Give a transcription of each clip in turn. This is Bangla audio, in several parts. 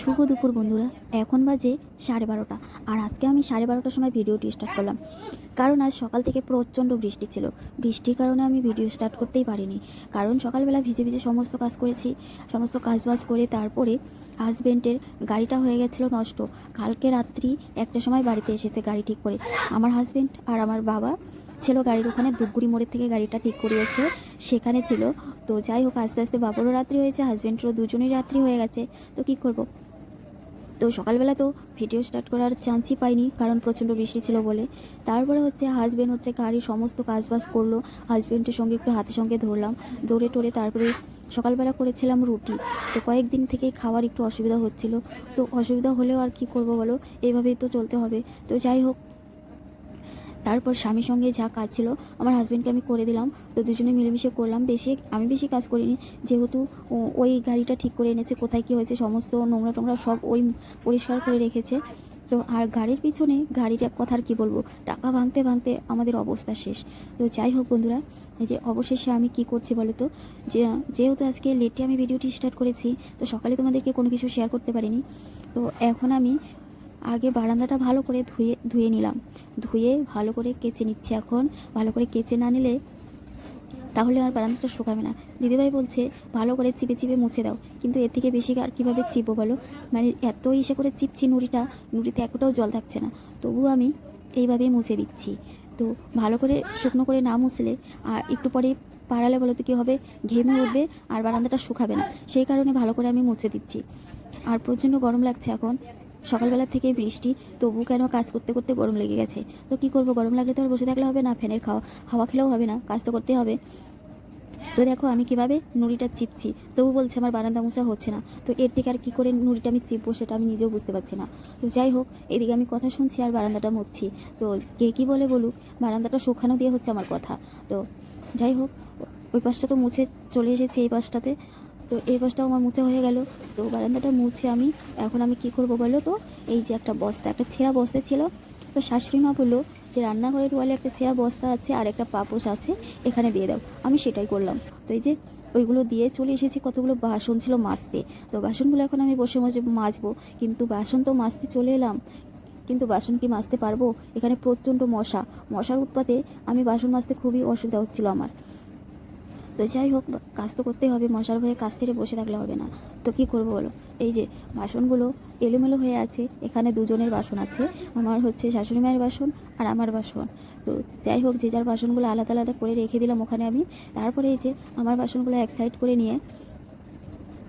শুভ দুপুর বন্ধুরা। এখন বাজে সাড়ে বারোটা। আর আজকে আমি সাড়ে বারোটার সময় ভিডিওটি স্টার্ট করলাম। কারণ আজ সকাল থেকে প্রচণ্ড বৃষ্টি ছিল। বৃষ্টির কারণে আমি ভিডিও স্টার্ট করতেই পারিনি। কারণ সকালবেলা ভিজে ভিজে সমস্ত কাজ করেছি, সমস্ত কাজবাজ করে তারপরে হাজব্যান্ডের গাড়িটা হয়ে গেছিল নষ্ট। কালকে রাত্রি একটা সময় বাড়িতে এসেছে গাড়ি ঠিক করে। আমার হাজব্যান্ড আর আমার বাবা ছিল গাড়ির ওখানে ধূপগুড়ি মোড়ের থেকে গাড়িটা ঠিক করিয়েছে। সেখানে ছিল। তো যাই হোক, আস্তে আস্তে বাবারও রাত্রি হয়েছে হাজব্যান্ডেরও দুজনেরই রাত্রি হয়ে গেছে। তো কী করব? তো সকালবেলা তো ভিডিও স্টার্ট করার চান্সই পাইনি, কারণ প্রচণ্ড বৃষ্টি ছিল বলে। তারপরে হচ্ছে হাজব্যান্ড হচ্ছে গাড়ির সমস্ত কাজবাজ করল হাজব্যান্ডের সঙ্গে একটু হাতে সঙ্গে ধরলাম দৌড়ে টোরে তারপরে সকালবেলা করেছিলাম রুটি। তো কয়েকদিন থেকেই খাওয়ার একটু অসুবিধা হচ্ছিল, তো অসুবিধা হলেও আর কি করব বলো এইভাবেই তো চলতে হবে। তো যাই হোক তারপর স্বামীর সঙ্গে যা কাজ ছিল, আমার হাজব্যান্ডকে আমি করে দিলাম। তো দুজনে মিলেমিশে করলাম। বেশি আমি বেশি কাজ করিনি। যেহেতু ওই গাড়িটা ঠিক করে এনেছে, কোথায় কী হয়েছে, সমস্ত নোংরা টোংরা সব ওই পরিষ্কার করে রেখেছে। তো আর গাড়ির পিছনে গাড়িটা কথার কি বলব? টাকা ভাঙতে ভাঙতে আমাদের অবস্থা শেষ। তো যাই হোক বন্ধুরা যে অবশেষে আমি কি করছি বলো তো যে, যেহেতু আজকে লেটে আমি ভিডিওটি স্টার্ট করেছি, তো সকালে তোমাদেরকে কোনো কিছু শেয়ার করতে পারিনি। তো এখন আমি আগে বারান্দাটা ভালো করে ধুয়ে ধুয়ে নিলাম। ধুয়ে ভালো করে কেচে নিচ্ছি এখন। ভালো করে কেচে না নিলে তাহলে আর বারান্দাটা শুকাবে না। দিদিভাই বলছে, ভালো করে চিপে চিপে মুছে দাও। কিন্তু এর থেকে বেশি আর কীভাবে চিপবো বলো? মানে এত ইসে করে চিপছি নুড়িটা, নুড়িতে একটাও জল থাকছে না। তবুও আমি এইভাবেই মুছে দিচ্ছি। তো ভালো করে শুকনো করে না মুছলে আর একটু পরে পাড়ালে বলো তো কী হবে? ঘেমে উঠবে আর বারান্দাটা শুকাবে না। সেই কারণে ভালো করে আমি মুছে দিচ্ছি। আর প্রচণ্ড গরম লাগছে এখন। সকালবেলা থেকে বৃষ্টি তবু কেন কাজ করতে করতে গরম লেগে গেছে? তো কি করব? গরম লাগলে তো আর বসে থাকলে হবে না, ফ্যানের খাওয়া, হাওয়া খেলেও হবে না, কাজ তো করতে হবে। তো দেখো আমি কীভাবে নুড়িটা চিপছি, তবু বলছে আমার বারান্দা মোছা হচ্ছে না। তো এর থেকে আর কী করে নুড়িটা আমি চিপবো সেটা আমি নিজেও বুঝতে পারছি না। তো যাই হোক, এদিকে আমি কথা শুনছি আর বারান্দাটা মুছছি। তো কে কী বলে বলুক, বারান্দাটা শুকানো দিয়ে হচ্ছে আমার কথা। তো যাই হোক, ওই পাশটা তো মুছে চলে এসেছি এই পাশটাতে। তো এই পাশটাও আমার মুছে হয়ে গেল। তো বারান্দাটা মুছে আমি, এখন আমি কি করব বলো তো? এই যে একটা বস্তা, একটা ছেঁড়া বস্তা ছিল। তো শাশুড়ি মা বলল যে, রান্নাঘরের ওয়ালে একটা ছেঁড়া বস্তা আছে আর একটা পাপোশ আছে, এখানে দিয়ে দাও। আমি সেটাই করলাম। তো এই যে ওইগুলো দিয়ে চলে এসেছি, কতগুলো বাসন ছিল মাজতে। তো বাসনগুলো এখন আমি বসে মাঝে মাজবো, কিন্তু বাসন তো মাজতে চলে এলাম। কিন্তু বাসন কি মাজতে পারব? এখানে প্রচণ্ড মশা। মশার উৎপাতে আমি বাসন মাজতে খুবই অসুবিধা হচ্ছিল আমার। তো যাই হোক, কাজ তো করতেই হবে। মশার ভয়ে কাজ ছেড়ে বসে থাকলে হবে না। তো কি করব বলো? এই যে বাসনগুলো এলোমেলো হয়ে আছে, এখানে দুজনের বাসন আছে। আমার হচ্ছে শাশুড়ি মায়ের বাসন আর আমার বাসন। তো যাই হোক, যে যার বাসনগুলো আলাদা আলাদা করে রেখে দিলাম ওখানে আমি, তারপরে এই যে আমার বাসনগুলো এক সাইড করে নিয়ে,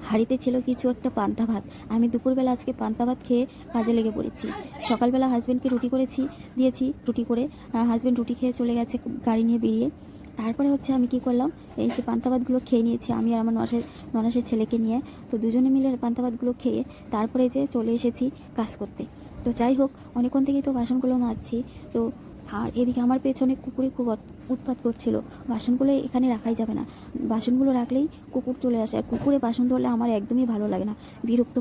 হাঁড়িতে ছিল কিছু একটা পান্তা ভাত। আমি দুপুরবেলা আজকে পান্তা ভাত খেয়ে কাজে লেগে পড়েছি। সকালবেলা হাজব্যান্ডকে রুটি করেছি, দিয়েছি রুটি করে। হাজব্যান্ড রুটি খেয়ে চলে গেছে গাড়ি নিয়ে বেরিয়ে। তারপরে হচ্ছে আমি কি করলাম, এই যে পান্তা ভাতগুলো খেয়ে নিয়েছি আমি আর আমার ননাসের ননাসের ছেলেকে নিয়ে। তো দুজনে মিলে পান্তা ভাতগুলো খেয়ে তারপরে যে চলে এসেছি কাজ করতে। তো যাই হোক, অনেকক্ষণ থেকেই তো বাসনগুলো মাজছি। তো আর এদিকে আমার পেছনে কুকুরে খুব উৎপাত করছিল। বাসনগুলো এখানে রাখাই যাবে না। বাসনগুলো রাখলেই কুকুর চলে আসে। আর কুকুরে বাসন ধরলে আমার একদমই ভালো লাগে না, বিরক্ত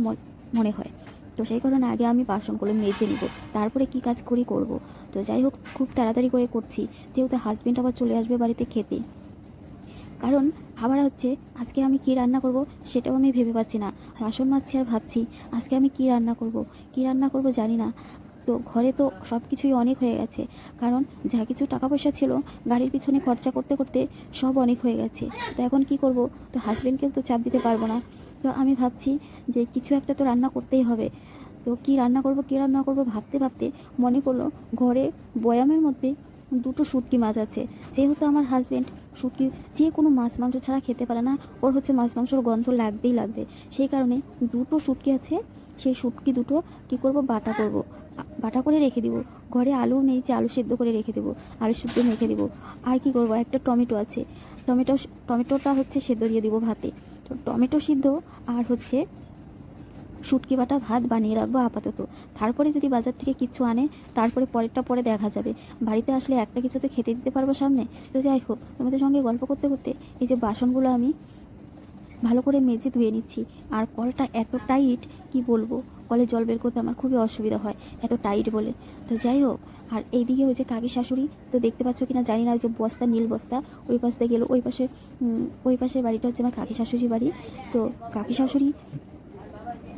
মনে হয়। তো সেই কারণে আগে আমি বাসনগুলো মেজে নিব। তারপরে কি কাজ করি করব। তো যাই হোক, খুব তাড়াতাড়ি করে করছি। যেহেতু হাজব্যান্ড আবার চলে আসবে বাড়িতে খেতে। কারণ আবার হচ্ছে, আজকে আমি কি রান্না করব সেটাও আমি ভেবে পাচ্ছি না। বাসন মাজছি আর ভাবছি, আজকে আমি কি রান্না করব? কি রান্না করব জানি না। তো ঘরে তো সব কিছুই অনেক হয়ে গেছে। কারণ যা কিছু টাকা পয়সা ছিল, গাড়ির পিছনে খরচা করতে করতে সব অনেক হয়ে গেছে। তো এখন কি করব? তো হাজব্যান্ডকেও তো চাপ দিতে পারব না। তো আমি ভাবছি যে কিছু একটা তো রান্না করতেই হবে। তো কি রান্না করব, কি রান্না করব ভাবতে ভাবতে মনে পড়ল ঘরে বয়ামের মধ্যে দুটো শুটকি মাছ আছে। যেহেতু আমার হাজব্যান্ড শুটকি যে কোনো মাছ মাংস ছাড়া খেতে পারে না, ওর হচ্ছে মাছ মাংসর গন্ধ লাগবেই লাগবে। সেই কারণে দুটো শুটকি আছে, সেই শুটকি দুটো কি করব, বাটা করব। বাটা করে রেখে দিব। ঘরে আলু নেই যে আলু সেদ্ধ করে রেখে দেবো, আলু সেদ্ধ রেখে দেবো। আর কি করব, একটা টমেটো আছে। টমেটো টমেটোটা হচ্ছে সেদ্ধ দিয়ে দিব ভাতে। তো টমেটো সিদ্ধ আর হচ্ছে শুটকি বাটা ভাত বানিয়ে রাখব আপাতত। তারপরে যদি বাজার থেকে কিছু আনে, তারপরে পরেরটা পরে দেখা যাবে। বাড়িতে আসলে একটা কিছু তো খেতে দিতে পারব সামনে? তো যাই হোক, তোমাদের সঙ্গে গল্প করতে করতে এই যে বাসনগুলো আমি ভালো করে মেজে ধুয়ে নিচ্ছি। আর কলটা এত টাইট, কি বলব? কলে জল বের করতে আমার খুবই অসুবিধা হয়, এত টাইট বলে। তো যাই হোক, আর এইদিকে হচ্ছে কাকি শাশুড়ি, তো দেখতে পাচ্ছ কিনা জানি না, ওই যে বস্তা, নীল বস্তা, ওই পাশ গেলো, ওই পাশে ওই পাশের বাড়িটা হচ্ছে আমার কাকি শাশুড়ির বাড়ি। তো কাকি শাশুড়ি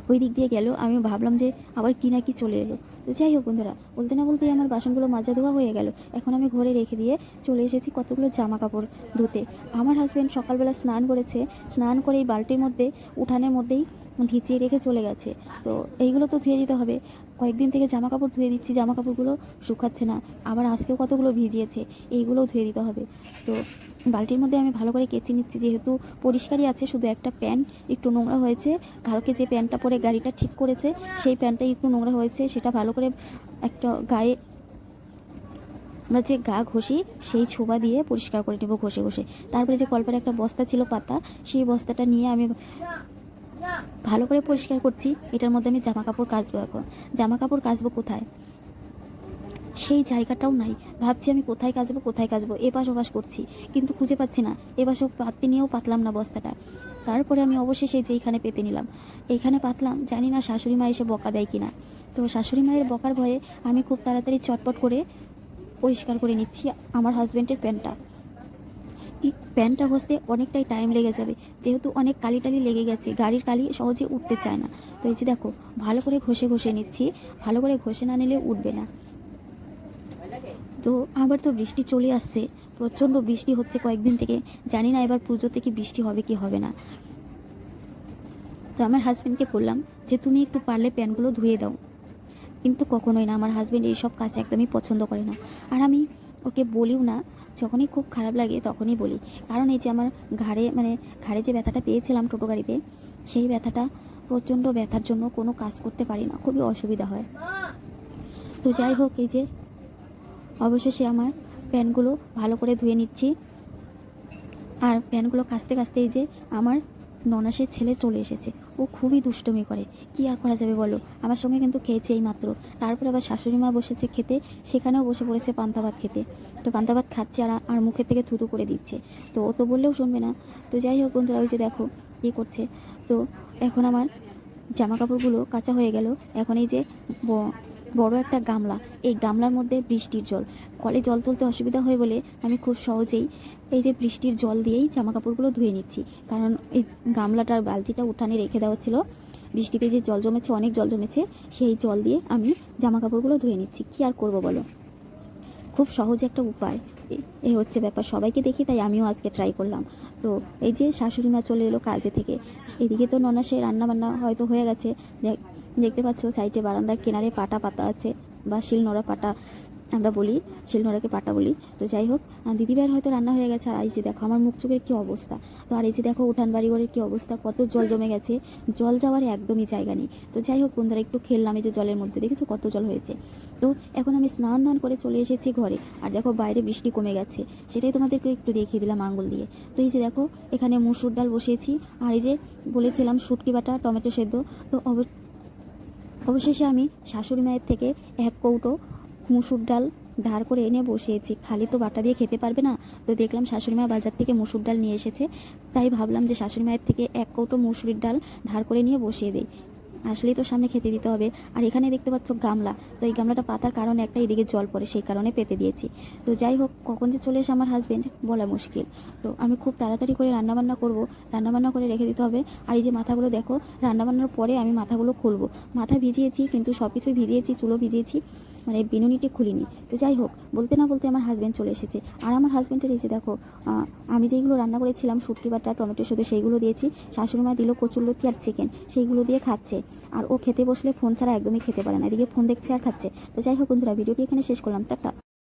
ওই দিক দিয়ে গেল আমি ভাবলাম যে আবার কি না কি চলে এলো। তো যাই হোক বন্ধুরা, বলতে না বলতেই আমার বাসনগুলো মাজা ধোয়া হয়ে গেল। এখন আমি ঘরে রেখে দিয়ে চলে এসেছি কতগুলো জামা কাপড় ধুতে। আমার হাজব্যান্ড সকালবেলা স্নান করেছে, স্নান করে এই বালতির মধ্যে, উঠানের মধ্যেই ভিজিয়ে রেখে চলে গেছে। তো এইগুলো তো ধুয়ে দিতে হবে। কয়েকদিন থেকে জামা কাপড় ধুয়ে দিচ্ছি জামা কাপড়গুলো শুকাচ্ছে না। আবার আজকেও কতগুলো ভিজিয়েছে, এইগুলোও ধুয়ে দিতে হবে। তো বালতির মধ্যে আমি ভালো করে কেচে নিচ্ছি, যেহেতু পরিষ্কারই আছে, শুধু একটা প্যান্ট একটু নোংরা হয়েছে। কালকে যে প্যান্টটা পরে গাড়িটা ঠিক করেছে, সেই প্যান্টটাই একটু নোংরা হয়েছে, সেটা ভালো করে একটা গায়ে আমরা যে গা ঘষি, সেই ছোবা দিয়ে পরিষ্কার করে নেব ঘষে ঘষে। তারপরে যে কলপারে একটা বস্তা ছিল পাতা, সেই বস্তাটা নিয়ে আমি ভালো করে পরিষ্কার করছি। এটার মধ্যে আমি জামা কাপড় কাচবো এখন। জামা কাপড় কাচবো কোথায়? সেই জায়গাটাও নাই। ভাবছি আমি কোথায় কাচবো কোথায় কাচবো। এপাশ ওপাশ করছি। কিন্তু খুঁজে পাচ্ছি না। এপাশে পাততে নিয়েও পাতলাম না বস্তাটা। তারপরে আমি অবশেষে যেইখানে পেতে নিলাম। এইখানে পাতলাম। জানি না শাশুড়ি মা এসে বকা দেয় কিনা। তো শাশুড়ি মায়ের বকার ভয়ে আমি খুব তাড়াতাড়ি চটপট করে পরিষ্কার করে নিচ্ছি আমার হাজব্যান্ডের প্যান্টটা এই প্যান্টটা ঘষতে অনেকটাই টাইম লেগে যাবে। যেহেতু অনেক কালি টালি লেগে গেছে, গাড়ির কালি সহজে উঠতে চায় না। তো এই যে দেখো, ভালো করে ঘষে ঘষে নিচ্ছি, ভালো করে ঘষে না নিলে উঠবে না। তো আবার তো বৃষ্টি চলে আসছে, প্রচণ্ড বৃষ্টি হচ্ছে কয়েকদিন থেকে। জানি না এবার পুজোতে কি বৃষ্টি হবে, কি হবে না। তো আমার হাজব্যান্ডকে বললাম যে, তুমি একটু পারলে প্যানগুলো ধুয়ে দাও। কিন্তু কখনোই না, আমার হাজব্যান্ড এইসব কাজ একদমই পছন্দ করে না। আর আমি ওকে বলিও না যখনই খুব খারাপ লাগে তখনই বলি। কারণ এই যে আমার ঘাড়ে মানে ঘাড়ে যে ব্যথাটা পেয়েছিলাম টোটো গাড়িতে, সেই ব্যথাটা প্রচণ্ড ব্যথার জন্য কোনো কাজ করতে পারি না। খুবই অসুবিধা হয়। তো যাই হোক, এই যে অবশেষে আমার প্যানগুলো ভালো করে ধুয়ে নিচ্ছি। আর প্যানগুলো কাচতে কাচতে এই যে আমার ননাসের ছেলে চলে এসেছে। ও খুবই দুষ্টমি করে। কি আর করা যাবে বলো? আমার সঙ্গে কিন্তু খেয়েছে এই মাত্র তারপরে আবার শাশুড়ি মা বসেছে খেতে, সেখানেও বসে পড়েছে পান্তা ভাত খেতে। তো পান্তা ভাত খাচ্ছে আর আর মুখের থেকে থুতু করে দিচ্ছে। তো ও তো বললেও শুনবে না। তো যাই হোক বন্ধুরা, ওই যে দেখো, কী করছে? তো এখন আমার জামা কাপড়গুলো কাঁচা হয়ে গেল। এখন এই যে বড় একটা গামলা। এই গামলার মধ্যে বৃষ্টির জল। কলে জল তুলতে অসুবিধা হয় বলে আমি খুব সহজেই এই যে বৃষ্টির জল দিয়েই জামা কাপড়গুলো ধুয়ে নিচ্ছি। কারণ এই গামলাটার বালতিটা উঠানে রেখে দেওয়া ছিল। বৃষ্টিতে যে জল জমেছে, অনেক জল জমেছে, সেই জল দিয়ে আমি জামা কাপড়গুলো ধুয়ে নিচ্ছি। কী আর করব বলো? খুব সহজ একটা উপায়। এ- হচ্ছে ব্যাপার। সবাইকে দেখি, তাই আমিও আজকে ট্রাই করলাম। তো এই যে শাশুড়ি মা চলে এলো কাজে থেকে। এদিকে তো ননাসে রান্না বান্না হয়তো হয়ে গেছে। দেখ- দেখতে পাচ্ছ সাইডে বারান্দার কেনারে পাটা পাতা আছে বা শিলনোড়া পাটা। আমরা বলি, শিলনোড়াকে পাটা বলি। তো যাই হোক দিদিভাইয়ের হয়তো রান্না হয়ে গেছে, আর এই যে দেখো, আমার মুখ চোখের কী অবস্থা। তো আর এই যে দেখো উঠান বাড়িঘরের কী অবস্থা, কত জল জমে গেছে। জল যাওয়ার একদমই জায়গা নেই। তো যাই হোক বন্ধুরা, একটু খেললাম এই যে জলের মধ্যে, দেখেছ কত জল হয়েছে। তো এখন আমি স্নান দান করে চলে এসেছি ঘরে, আর দেখো বাইরে বৃষ্টি কমে গেছে। সেটাই তোমাদেরকে একটু দেখিয়ে দিলাম আঙ্গুল দিয়ে। তো এই যে দেখো, এখানে মুসুর ডাল বসিয়েছি আর এই যে বলেছিলাম শুটকি বাটা, টমেটো সেদ্ধ। তো অব- অবশেষে আমি শাশুড়ি মায়ের থেকে এক কৌটো মুসুর ডাল ধার করে এনে বসিয়েছি। খালি তো বাটা দিয়ে খেতে পারবে না। তো দেখলাম শাশুড়ি মা বাজার থেকে মুসুর ডাল নিয়ে এসেছে। তাই ভাবলাম যে শাশুড়ি মায়ের থেকে এক কৌটো মুসুরির ডাল ধার করে নিয়ে বসিয়ে দিই। আসলেই তো সামনে খেতে দিতে হবে। আর এখানে দেখতে পাচ্ছ গামলা। তো এই গামলাটা পাতার কারণে একটা এদিকে জল পড়ে, সেই কারণে পেতে দিয়েছি। তো যাই হোক, কখন যে চলে এসে আমার হাজব্যান্ড বলা মুশকিল। তো আমি খুব তাড়াতাড়ি করে রান্নাবান্না করব। রান্নাবান্না করে রেখে দিতে হবে। আর এই যে মাথাগুলো দেখো, রান্নাবান্নার পরে আমি মাথাগুলো খুলবো। মাথা ভিজিয়েছি, কিন্তু সব কিছুই ভিজিয়েছি, চুলো ভিজিয়েছি। মানে বিনুনিটি খুলিনি। তো যাই হোক, বলতে না বলতে আমার হাজব্যান্ড চলে এসেছে। আর আমার হাজব্যান্ডের এসে দেখো আমি যেইগুলো রান্না করেছিলাম, শুটকি বাটা, টমেটো শুধু সেইগুলো দিয়েছি। শাশুড়িমা দিল কচুরলতি আর চিকেন সেইগুলো দিয়ে খাচ্ছে। আর ও খেতে বসলে ফোন ছাড়া একদমই খেতে পারে না। এদিকে ফোন দেখছে আর খাচ্ছে। তো যাই হোক বন্ধুরা, ভিডিওটি এখানে শেষ করলাম। টাটা।